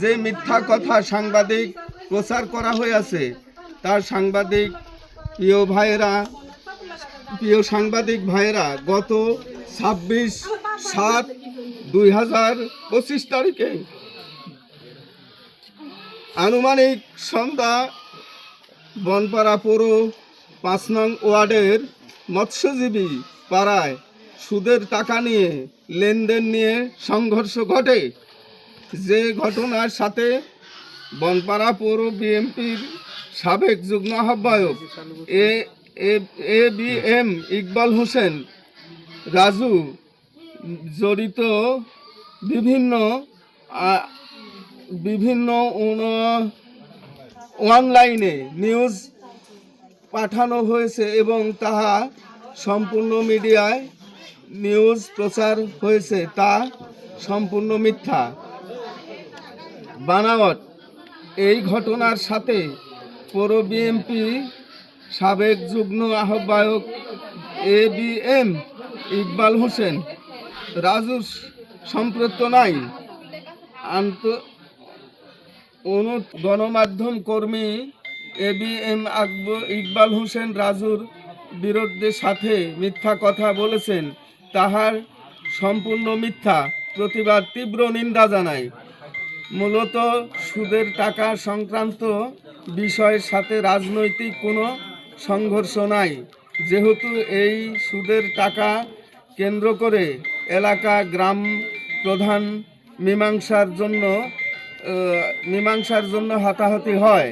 যে মিথ্যা কথা সাংবাদিক প্রচার করা হয়েছে তার সাংবাদিক প্রিয় ভাইয়েরা, প্রিয় সাংবাদিক ভাইয়েরা, গত ছাব্বিশ সাত দুই হাজার পঁচিশ তারিখে আনুমানিক সন্ধ্যা বনপাড়া পৌর পাঁচ নং ওয়ার্ডের মৎস্যজীবী পাড়ায় সুদের টাকা নিয়ে লেনদেন নিয়ে সংঘর্ষ ঘটে। যে ঘটনার সাথে বনপাড়া পৌর বিএনপির সাবেক যুগ্ম আহ্বায়ক A A B M Iqbal Hossain, Raju, জড়িত বিভিন্ন বিভিন্ন অনলাইনে নিউজ পাঠানো হয়েছে এবং তাহা সম্পূর্ণ মিডিয়ায় নিউজ প্রচার হয়েছে, তা সম্পূর্ণ মিথ্যা। বানাওয়াট এই ঘটনার সাথে পৌর বিএনপি সাবেক যুগ্ম আহ্বায়ক A B M Iqbal Hossain Raju সম্পৃক্ত নাই আন্ত অনু গণমাধ্যম কর্মী A B M Akbar, Iqbal Hossain রাজুর বিরুদ্ধে সাথে মিথ্যা কথা বলেছেন। তাহার সম্পূর্ণ মিথ্যা প্রতিবাদ তীব্র নিন্দা জানায়। মূলত সুদের টাকা সংক্রান্ত বিষয়ের সাথে রাজনৈতিক কোনো সংঘর্ষ নাই। যেহেতু এই সুদের টাকা কেন্দ্র করে এলাকা গ্রাম প্রধান মীমাংসার জন্য মীমাংসার জন্য হাতাহাতি হয়।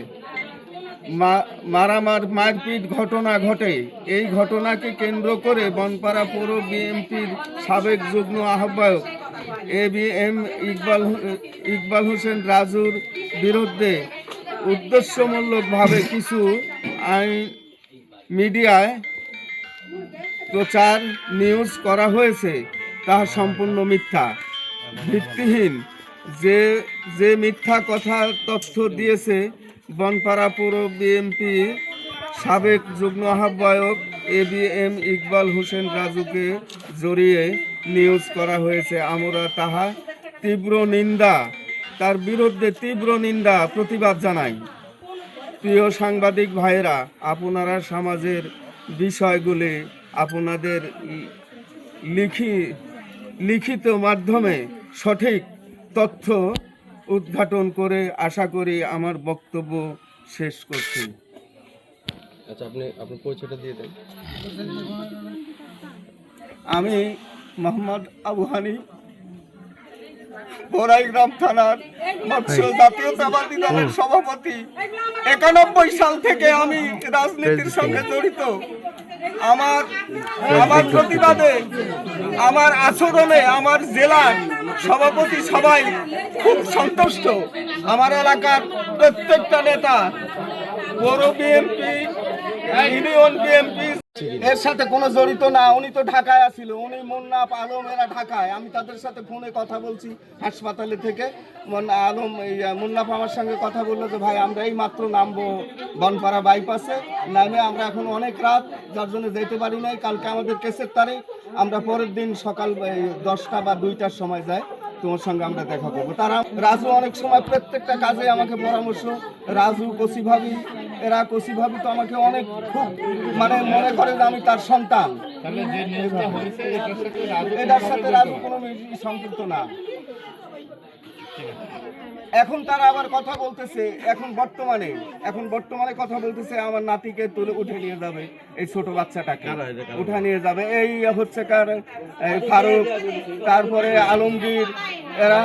মারামার মারপিট ঘটনা ঘটে। এই ঘটনাকে কেন্দ্র করে বনপাড়া পৌর বিএনপির সাবেক যুগ্ম আহ্বায়ক A B M Iqbal Iqbal Hossain রাজুর বিরুদ্ধে উদ্দেশ্যমূলকভাবে কিছু আইন মিডিয়ায় প্রচার নিউজ করা হয়েছে, তা সম্পূর্ণ মিথ্যা। ভিত্তিহীন। যে যে মিথ্যা কথা তথ্য দিয়েছে, বনপাড়া পৌর বিএনপি সাবেক যুগ্ম আহ্বায়ক A B M Iqbal Hossain রাজুকে জড়িয়ে নিউজ করা হয়েছে আমরা তাহা তীব্র নিন্দা তার বিরুদ্ধে তীব্র নিন্দা প্রতিবাদ জানাই। প্রিয় সাংবাদিক ভাইয়েরা আপনারা সমাজের বিষয়গুলি আপনাদের লিখি লিখিত মাধ্যমে সঠিক তথ্য উদ্ঘাটন করে আশা করি আমার বক্তব্য শেষ করছি। আচ্ছা আপনি আপনার পরিচয়টা দিয়ে দেন। আমি মোহাম্মদ আবু হানি বড়াইগ্রাম থানার মৎস্য জাতীয়তাবাদী দলের সভাপতি। একানব্বই সাল থেকে আমি রাজনীতির সঙ্গে জড়িত। আমার আমার প্রতিবাদে আমার আচরণে আমার জেলার সভাপতি সবাই খুব সন্তুষ্ট। আমার এলাকার প্রত্যেকটা নেতা পৌর বিএনপি ইউনিয়ন বিএনপি এর সাথে কোনো জড়িত না, উনি তো ঢাকায় আছিল, উনি মুন্না আলম, এরা ঢাকায়। আমি তাদের সাথে ফোনে কথা বলছি হাসপাতালে থেকে। আলম মুন্নাফ আমার সঙ্গে কথা বলল যে, ভাই, আমরা এই মাত্র নামবো বনপাড়া বাইপাসে। নামে আমরা এখন অনেক রাত, যার জন্য যেতে পারি নাই। কালকে আমাদের কেসের তারিখ আমরা পরের দিন সকাল দশটা বা দুইটার সময় যাই তোমার সঙ্গে আমরা দেখা করব। তারা রাজু অনেক সময় প্রত্যেকটা কাজে আমাকে পরামর্শ রাজু কসি ভাবি এরা কসি ভাবি তো আমাকে অনেক খুব মানে মনে করে যে আমি তার সন্তান। এটার সাথে রাজু কোনো সম্পৃক্ত না। এখন তারা আবার কথা বলতেছে এখন বর্তমানে এখন বর্তমানে কথা বলতেছে আমার নাতিকে তুলে উঠে নিয়ে যাবে এই ছোট বাচ্চাটাকে। উঠে নিয়ে যাবে এই হচ্ছে কার ফারুক তারপরে আলমগীর এরা